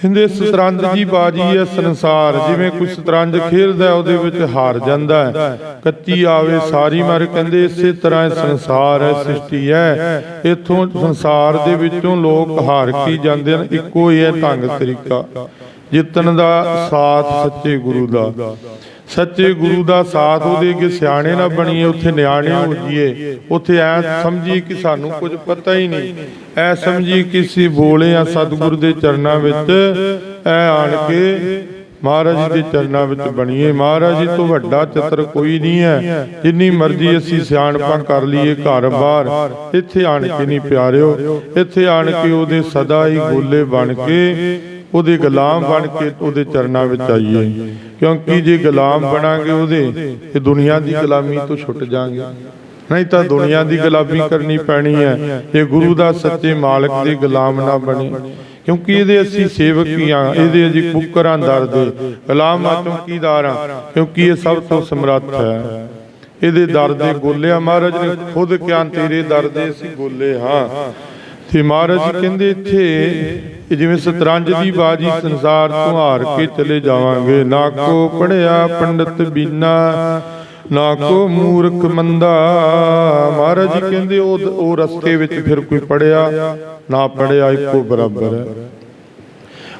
ਕਹਿੰਦੇ ਸਤਰੰਜ ਦੀ ਬਾਜੀ ਹੈ ਸੰਸਾਰ, ਜਿਵੇਂ ਕੋਈ ਸਤਰੰਜ ਖੇਡਦਾ ਉਹਦੇ ਵਿੱਚ ਹਾਰ ਜਾਂਦਾ ਹੈ। ਕੱਚੀ ਆਵੇ ਸਾਰੀ ਮਰ, ਕਹਿੰਦੇ ਇਸੇ ਤਰ੍ਹਾਂ ਇਹ ਸੰਸਾਰ ਹੈ, ਸ੍ਰਿਸ਼ਟੀ ਹੈ। ਇਥੋਂ ਸੰਸਾਰ ਦੇ ਵਿੱਚੋਂ ਲੋਕ ਹਾਰ ਕੀ ਜਾਂਦੇ ਹਨ? ਇੱਕੋ ਹੀ ਹੈ ਢੰਗ ਤਰੀਕਾ। ਜਿੱਤਣ ਦਾ ਸਾਥ ਸੱਚੇ ਗੁਰੂ ਦਾ। ਸੱਚੇ ਗੁਰੂ ਦਾ ਸਾਥ ਉਹਦੇ ਅੱਗੇ ਸਿਆਣੇ ਨਾ ਬਣੀਏ, ਉੱਥੇ ਨਿਆਣੇ ਹੋ ਜਾਈਏ ਉੱਥੇ ਐ ਸਮਝੀ ਕਿ ਸਾਨੂੰ ਕੁਝ ਪਤਾ ਹੀ ਨਹੀਂ। ਐ ਸਮਝੀ ਕਿ ਬੋਲੇ ਆ ਸਤਿਗੁਰੂ ਦੇ ਚਰਨਾਂ ਵਿੱਚ। ਐ ਆਣ ਕੇ ਮਹਾਰਾਜ ਜੀ ਦੇ ਚਰਨਾਂ ਵਿੱਚ ਬਣੀਏ। ਮਹਾਰਾਜ ਜੀ ਤੋਂ ਵੱਡਾ ਚਤਰ ਕੋਈ ਨਹੀਂ ਹੈ ਜਿੰਨੀ ਮਰਜ਼ੀ ਅਸੀਂ ਸਿਆਣਪਾਂ ਕਰ ਲਈਏ ਘਰ ਬਾਹਰ, ਇੱਥੇ ਆਣ ਕੇ ਨਹੀਂ ਪਿਆਰਿਓ। ਇੱਥੇ ਆਣ ਕੇ ਉਹਦੇ ਸਦਾ ਹੀ ਗੋਲੇ ਬਣ ਕੇ ਉਹਦੇ ਗੁਲਾਮ ਬਣ ਕੇ ਉਹਦੇ ਚਰਨਾਂ ਵਿੱਚ ਆਈਏ। ਕਿਉਂਕਿ ਜੇ ਗੁਲਾਮ ਬਣਾਂਗੇ ਉਹਦੇ, ਤੇ ਦੁਨੀਆ ਦੀ ਗੁਲਾਮੀ ਤੋਂ ਛੁੱਟ ਜਾਾਂਗੇ। ਨਹੀਂ ਤਾਂ ਦੁਨੀਆ ਦੀ ਗੁਲਾਮੀ ਕਰਨੀ ਪੈਣੀ ਹੈ। ਇਹ ਗੁਰੂ ਦਾ ਸੱਚੇ ਮਾਲਕ ਦੇ ਗੁਲਾਮ ਨਾ ਬਣੇ। ਕਿਉਂਕਿ ਇਹਦੇ ਅਸੀਂ ਸੇਵਕ ਹੀ ਆ ਇਹਦੇ ਅਸੀਂ ਕੁੱਕਰਾਂ ਦਰ ਦੇ। ਗੁਲਾਮ ਚੌਕੀਦਾਰ ਆ ਕਿਉਂਕਿ ਇਹ ਸਭ ਤੋਂ ਸਮਰੱਥ ਹੈ। ਇਹਦੇ ਦਰ ਦੇ ਗੋਲਿਆ ਮਹਾਰਾਜ ਨੇ। ਖੁਦ ਕਿਹਾ ਤੇਰੇ ਦਰ ਦੇ ਅਸੀਂ ਗੋਲੇ ਹਾਂ। ਤੇ ਮਹਾਰਾਜ ਕਹਿੰਦੇ ਇੱਥੇ ਇਹ ਜਿਵੇਂ ਸਤਰੰਜ ਦੀ ਬਾਜੀ ਸੰਸਾਰ ਤੋਂ ਹਾਰ ਕੇ ਚਲੇ ਜਾਵਾਂਗੇ। ਨਾ ਕੋ ਪੜਿਆ ਪੰਡਤ ਬੀਨਾ, ਨਾ ਕੋ ਮੂਰਖ ਮੰਦਾ। ਮਹਾਰਾਜ ਜੀ ਕਹਿੰਦੇ, ਉਹ ਉਹ ਰਸਤੇ ਵਿੱਚ ਫਿਰ ਕੋਈ ਪੜਿਆ, ਨਾ ਪੜਿਆ ਇੱਕੋ ਬਰਾਬਰ ਹੈ।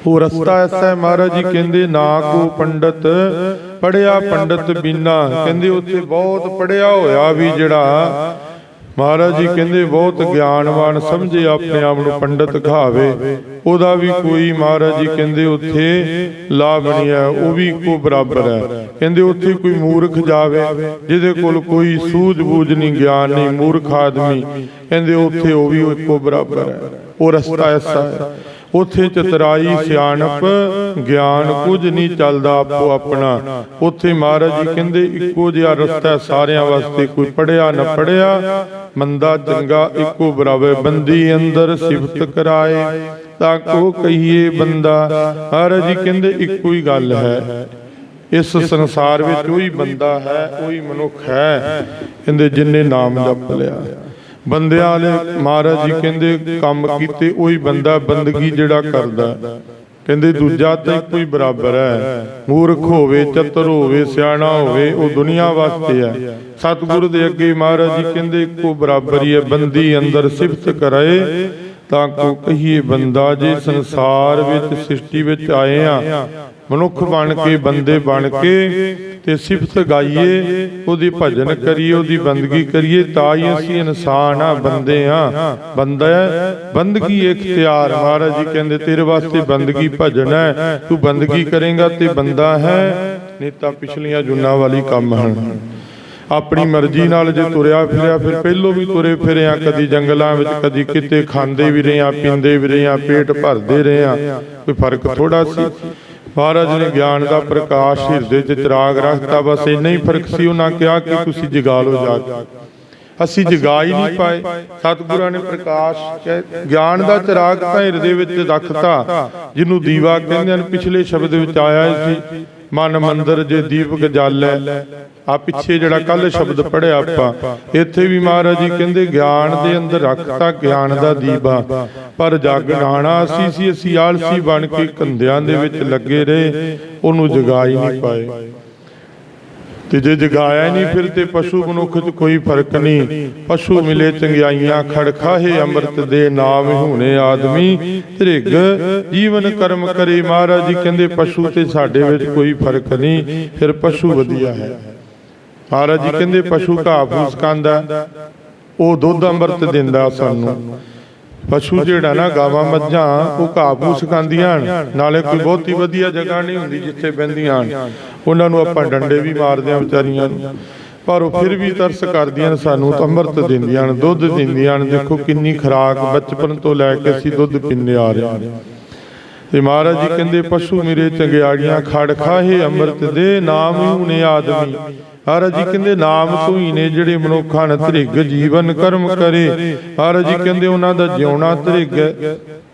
ਉਹ ਰਸਤਾ ਐਸਾ ਹੈ, ਮਹਾਰਾਜ ਜੀ ਕਹਿੰਦੇ, ਨਾ ਕੋ ਪੰਡਤ, ਪੜਿਆ ਪੰਡਤ ਬੀਨਾ। ਕਹਿੰਦੇ, ਉੱਥੇ ਬਹੁਤ ਪੜਿਆ ਹੋਇਆ ਵੀ ਜਿਹੜਾ ਮਹਾਰਾਜ ਜੀ ਕਹਿੰਦੇ ਬਹੁਤ ਗਿਆਨਵਾਨ ਸਮਝੇ ਆਪਣੇ ਆਪ ਨੂੰ ਪੰਡਤ ਕਹਾਵੇ ਉਹਦਾ ਵੀ ਕੋਈ ਮਹਾਰਾਜ ਜੀ ਕਹਿੰਦੇ ਉੱਥੇ ਲਾਭ ਨਹੀਂ ਹੈ ਉਹ ਵੀ ਇੱਕੋ ਬਰਾਬਰ ਹੈ। ਕਹਿੰਦੇ ਉੱਥੇ ਕੋਈ ਮੂਰਖ ਜਾਵੇ ਜਿਹਦੇ ਕੋਲ ਕੋਈ ਸੂਝ-ਬੂਝ ਨਹੀਂ ਗਿਆਨ ਨਹੀਂ ਮੂਰਖ ਆਦਮੀ। ਕਹਿੰਦੇ ਉੱਥੇ ਉਹ ਵੀ ਇੱਕੋ ਬਰਾਬਰ ਹੈ। ਉਹ ਰਸਤਾ ਐਸਾ ਹੈ। ਉਥੇ ਚਤਰਾਈ ਸਿਆਣਪ ਗਿਆਨ ਕੁਝ ਨਹੀਂ ਚੱਲਦਾ ਆਪੋ ਆਪਣਾ। ਉਥੇ ਮਹਾਰਾਜ ਜੀ ਕਹਿੰਦੇ ਇੱਕੋ ਜਿਹਾ ਰਸਤਾ ਸਾਰਿਆਂ ਵਾਸਤੇ ਕੋਈ ਪੜਿਆ ਨਾ ਪੜਿਆ ਮੰਦਾ ਚੰਗਾ ਇੱਕੋ ਬਰਾਬਰ ਬੰਦੀ ਅੰਦਰ ਸਿਫਤ ਕਰਾਏ। ਤਾਂ ਕੋ ਕਹੀਏ ਬੰਦਾ। ਮਹਾਰਾਜ ਜੀ ਕਹਿੰਦੇ ਇੱਕੋ ਹੀ ਗੱਲ ਹੈ। ਇਸ ਸੰਸਾਰ ਵਿੱਚ ਉਹੀ ਬੰਦਾ ਹੈ ਉਹੀ ਮਨੁੱਖ ਹੈ। ਕਹਿੰਦੇ ਜਿਨੇ ਨਾਮ ਜਪ ਲਿਆ। ਬੰਦਿਆਂ ਵਾਲੇ ਮਹਾਰਾਜ ਜੀ ਕਹਿੰਦੇ ਕੰਮ ਕੀਤੇ ਉਹੀ ਬੰਦਾ ਬੰਦਗੀ ਜਿਹੜਾ ਕਰਦਾ ਕਹਿੰਦੇ ਦੂਜਾ ਤਾਂ ਹੀ। ਬਰਾਬਰ ਹੈ। ਮੂਰਖ ਹੋਵੇ ਚਤਰ ਹੋਵੇ ਸਿਆਣਾ ਹੋਵੇ ਉਹ ਦੁਨੀਆ ਵਾਸਤੇ ਹੈ। ਸਤਿਗੁਰੂ ਦੇ ਅੱਗੇ ਮਹਾਰਾਜ ਜੀ ਕਹਿੰਦੇ ਇੱਕੋ ਬਰਾਬਰ ਹੈ ਬੰਦੀ ਅੰਦਰ ਸਿਫਤ ਕਰਾਏ ਤਾਂ ਕੋ ਕਹੀਏ ਬੰਦਾ ਜੇ ਸੰਸਾਰ ਵਿੱਚ ਸ੍ਰਿਸ਼ਟੀ ਵਿੱਚ ਆਏ ਆ ਮਨੁੱਖ ਬਣ ਕੇ ਬੰਦੇ ਬਣ ਕੇ ਤੇ ਸਿਫਤ ਗਾਈਏ ਉਹਦੀ ਭਜਨ ਕਰੀਏ ਉਹਦੀ ਬੰਦਗੀ ਕਰੀਏ ਤਾਂ ਹੀ ਅਸੀਂ ਇਨਸਾਨ ਆ ਬੰਦੇ ਆ ਬੰਦਾ ਹੈ, ਬੰਦਗੀ ਇਖਤਿਆਰ ਮਹਾਰਾਜ ਜੀ ਕਹਿੰਦੇ ਤੇਰੇ ਵਾਸਤੇ ਬੰਦਗੀ ਭਜਨ ਹੈ ਤੂੰ ਬੰਦਗੀ ਕਰੇਗਾ ਤੇ ਬੰਦਾ ਹੈ ਨਹੀਂ ਤਾਂ ਪਿਛਲੀਆਂ ਜੁਨਾ ਵਾਲੀ ਕੰਮ ਹਨ। ਆਪਣੀ ਮਰਜ਼ੀ ਨਾਲ ਜੇ ਤੁਰਿਆ ਫਿਰਿਆ, ਫਿਰ ਪਹਿਲੋਂ ਵੀ ਤੁਰੇ ਫਿਰਿਆ, ਕਦੀ ਜੰਗਲਾਂ ਵਿੱਚ, ਕਦੀ ਕਿਤੇ, ਖਾਂਦੇ ਵੀ ਰਹੇ ਆ ਪੀਂਦੇ ਵੀ ਰਹੇ ਆ ਪੇਟ ਭਰਦੇ ਰਹੇ ਆ ਕੋਈ ਫ਼ਰਕ ਥੋੜਾ ਸੀ। ਮਹਾਰਾਜ ਨੇ ਗਿਆਨ ਦਾ ਪ੍ਰਕਾਸ਼ ਹਿਰਦੇ 'ਚ ਚਿਰਾਗ ਰੱਖਤਾ, ਬਸ ਇੰਨਾ ਹੀ ਫ਼ਰਕ ਸੀ, ਉਹਨਾਂ ਕਿਹਾ ਕਿ ਤੁਸੀਂ ਜਗਾ ਲਓ ਜਾ ਕੇ। ਅਸੀਂ ਜਗਾ ਹੀ ਨਹੀਂ ਪਾਏ। ਸਤਿਗੁਰਾਂ ਨੇ ਪ੍ਰਕਾਸ਼ ਕਹਿ- ਗਿਆਨ ਦਾ ਚਿਰਾਗ ਤਾਂ ਹਿਰਦੇ ਵਿੱਚ ਰੱਖਤਾ, ਜਿਹਨੂੰ ਦੀਵਾ ਕਹਿੰਦੇ ਹਨ, ਪਿਛਲੇ ਸ਼ਬਦ ਵਿੱਚ ਆਇਆ ਸੀ ਮਨ ਮੰਦਰ ਜੇ ਦੀਪਕ ਜਾਲੈ ਆ ਪਿੱਛੇ ਜਿਹੜਾ ਕੱਲ ਸ਼ਬਦ ਪੜਿਆ ਆਪਾਂ ਇੱਥੇ ਵੀ ਮਹਾਰਾਜ ਜੀ ਕਹਿੰਦੇ ਗਿਆਨ ਦੇ ਅੰਦਰ ਰੱਖਤਾ ਗਿਆਨ ਦਾ ਦੀਵਾ। ਪਰ ਜਗ ਨਾਣਾ ਅਸੀਂ ਸੀ ਅਸੀਂ ਆਲਸੀ ਬਣ ਕੇ ਕੰਧਿਆਂ ਦੇ ਵਿੱਚ ਲੱਗੇ ਰਹੇ ਉਹਨੂੰ ਜਗਾ ਹੀ ਨਹੀਂ ਪਾਏ। ਤੇ ਜੇ ਜਗਾਇਆ ਹੀ ਨਹੀਂ ਫਿਰ ਤੇ ਪਸ਼ੂ ਮਨੁੱਖ 'ਚ ਕੋਈ ਫ਼ਰਕ ਨਹੀਂ। ਪਸ਼ੂ ਮਿਲੇ ਚੰਗਿਆਈਆਂ ਖੜਖਾਹੇ ਅੰਮ੍ਰਿਤ ਦੇ ਨਾਮ ਹੁਣੇ ਆਦਮੀ। ਧ੍ਰਿਗ, ਜੀਵਨ ਕਰਮ ਕਰੇ ਮਹਾਰਾਜ ਜੀ, ਕਹਿੰਦੇ ਪਸ਼ੂ ਤੇ ਸਾਡੇ ਵਿੱਚ ਕੋਈ ਫ਼ਰਕ ਨਹੀਂ, ਫਿਰ ਪਸ਼ੂ ਵਧੀਆ ਹੈ। ਮਹਾਰਾਜ ਜੀ ਕਹਿੰਦੇ ਪਸ਼ੂ ਘਾਹ ਫੂਸ ਖਾਂਦਾ, ਉਹ ਦੁੱਧ ਅੰਮ੍ਰਿਤ ਦਿੰਦਾ ਸਾਨੂੰ। ਪਸ਼ੂ ਜਿਹੜਾ ਨਾ ਗਾਵਾਂ ਮੱਝਾਂ ਉਹ ਘਾਹ ਫੂਸ ਖਾਂਦੀਆਂ ਨਾਲੇ ਕੋਈ ਬਹੁਤੀ ਵਧੀਆ ਜਗ੍ਹਾ ਨਹੀਂ ਹੁੰਦੀ ਜਿੱਥੇ ਬਹਿੰਦੀਆਂ ਹਨ। ਉਹਨਾਂ ਨੂੰ ਆਪਾਂ ਡੰਡੇ ਵੀ ਮਾਰਦੇ ਆ ਵਿਚਾਰੀਆਂ ਨੂੰ। ਪਰ ਉਹ ਫਿਰ ਵੀ ਤਰਸ ਕਰਦੀਆਂ ਨੇ ਸਾਨੂੰ ਤਾਂ ਅੰਮ੍ਰਿਤ ਦਿੰਦੀਆਂ ਨੇ ਦੁੱਧ ਦਿੰਦੀਆਂ ਨੇ। ਦੇਖੋ ਕਿੰਨੀ ਖਰਾਕ ਬਚਪਨ ਤੋਂ ਲੈ ਕੇ ਅਸੀਂ ਦੁੱਧ ਪੀਂਦੇ ਆ ਰਹੇ ਤੇ ਮਹਾਰਾਜ ਜੀ ਕਹਿੰਦੇ ਪਸ਼ੂ ਮੇਰੇ ਚੰਗਿਆੜੀਆਂ ਖੜ ਖਾਹੇ ਅੰਮ੍ਰਿਤ ਦੇ ਨਾਮ ਹੀ ਹੁਨੇ ਆਦਮੀ। ਮਹਾਰਾਜ ਜੀ ਕਹਿੰਦੇ ਨਾਮ ਤੋਂ ਹੀ ਨੇ ਜਿਹੜੇ ਮਨੁੱਖਾਂ ਨੇ ਧ੍ਰਿਗ ਜੀਵਨ ਕਰਮ ਕਰੇ। ਮਹਾਰਾਜ ਜੀ ਕਹਿੰਦੇ ਉਹਨਾਂ ਦਾ ਜਿਉਣਾ ਧ੍ਰਿਗ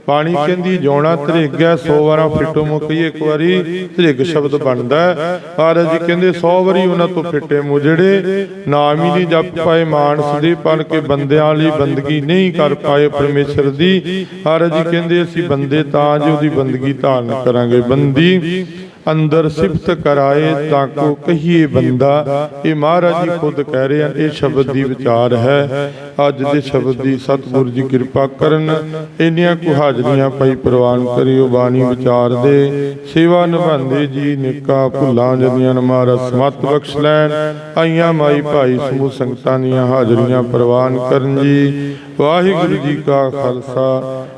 ਪਾਣੀ ਕਹਿੰਦੀ ਜਿਉਣਾ ਧ੍ਰਿਗ ਹੈ 100 ਵਾਰਾਂ ਫਿੱਟੋ ਮੁਕਈ ਇੱਕ ਵਾਰੀ ਧ੍ਰਿਗ ਸ਼ਬਦ ਬਣਦਾ ਹੈ। ਮਹਾਰਾਜ ਜੀ ਕਹਿੰਦੇ 100 ਵਾਰੀ ਉਹਨਾਂ ਤੋਂ ਫਿੱਟੇ ਮੂੰਹ ਜਿਹੜੇ ਨਾਮ ਹੀ ਨਹੀਂ ਜਪ ਪਾਏ ਮਾਨਸ ਦੇ ਪੜ ਕੇ ਬੰਦਿਆਂ ਲਈ ਬੰਦਗੀ ਨਹੀਂ ਕਰ ਪਾਏ ਪਰਮੇਸ਼ਰ ਦੀ। ਮਹਾਰਾਜ ਜੀ ਕਹਿੰਦੇ ਅਸੀਂ ਬੰਦੇ ਤਾਂ ਜੋ ਉਹਦੀ ਬੰਦਗੀ ਧਾਰਨ ਕਰਾਂਗੇ। ਬੰਦੀ। ਅੰਦਰ ਸਿਫਤ ਕਰਾਏ ਤਾਂ ਕੋ ਕਹੀਏ ਬੰਦਾ ਇਹ ਮਹਾਰਾਜ ਜੀ ਖੁਦ ਕਹਿ ਰਹੇ ਹਨ ਇਹ ਸ਼ਬਦ ਦੀ ਵਿਚਾਰ ਹੈ। ਅੱਜ ਦੇ ਸ਼ਬਦ ਦੀ ਸਤਿਗੁਰੂ ਜੀ ਕਿਰਪਾ ਕਰਨ ਇੰਨੀਆਂ ਕੁ ਹਾਜ਼ਰੀਆਂ ਪਾਈ ਪ੍ਰਵਾਨ ਕਰਿਓ ਬਾਣੀ ਵਿਚਾਰ ਦੇ। ਸੇਵਾ ਨਿਭਾਉਂਦੇ ਜੀ ਨਿੱਕਾ ਭੁੱਲਾਂ ਜਦੀਆਂ ਮਹਾਰਾਜ ਸਮਤ ਬਖਸ਼ ਲੈਣ। ਆਈਆਂ ਮਾਈ ਭਾਈ ਸਮੂਹ ਸੰਗਤਾਂ ਦੀਆਂ ਹਾਜ਼ਰੀਆਂ ਪ੍ਰਵਾਨ ਕਰਨ ਜੀ। ਵਾਹਿਗੁਰੂ ਜੀ ਕਾ ਖਾਲਸਾ।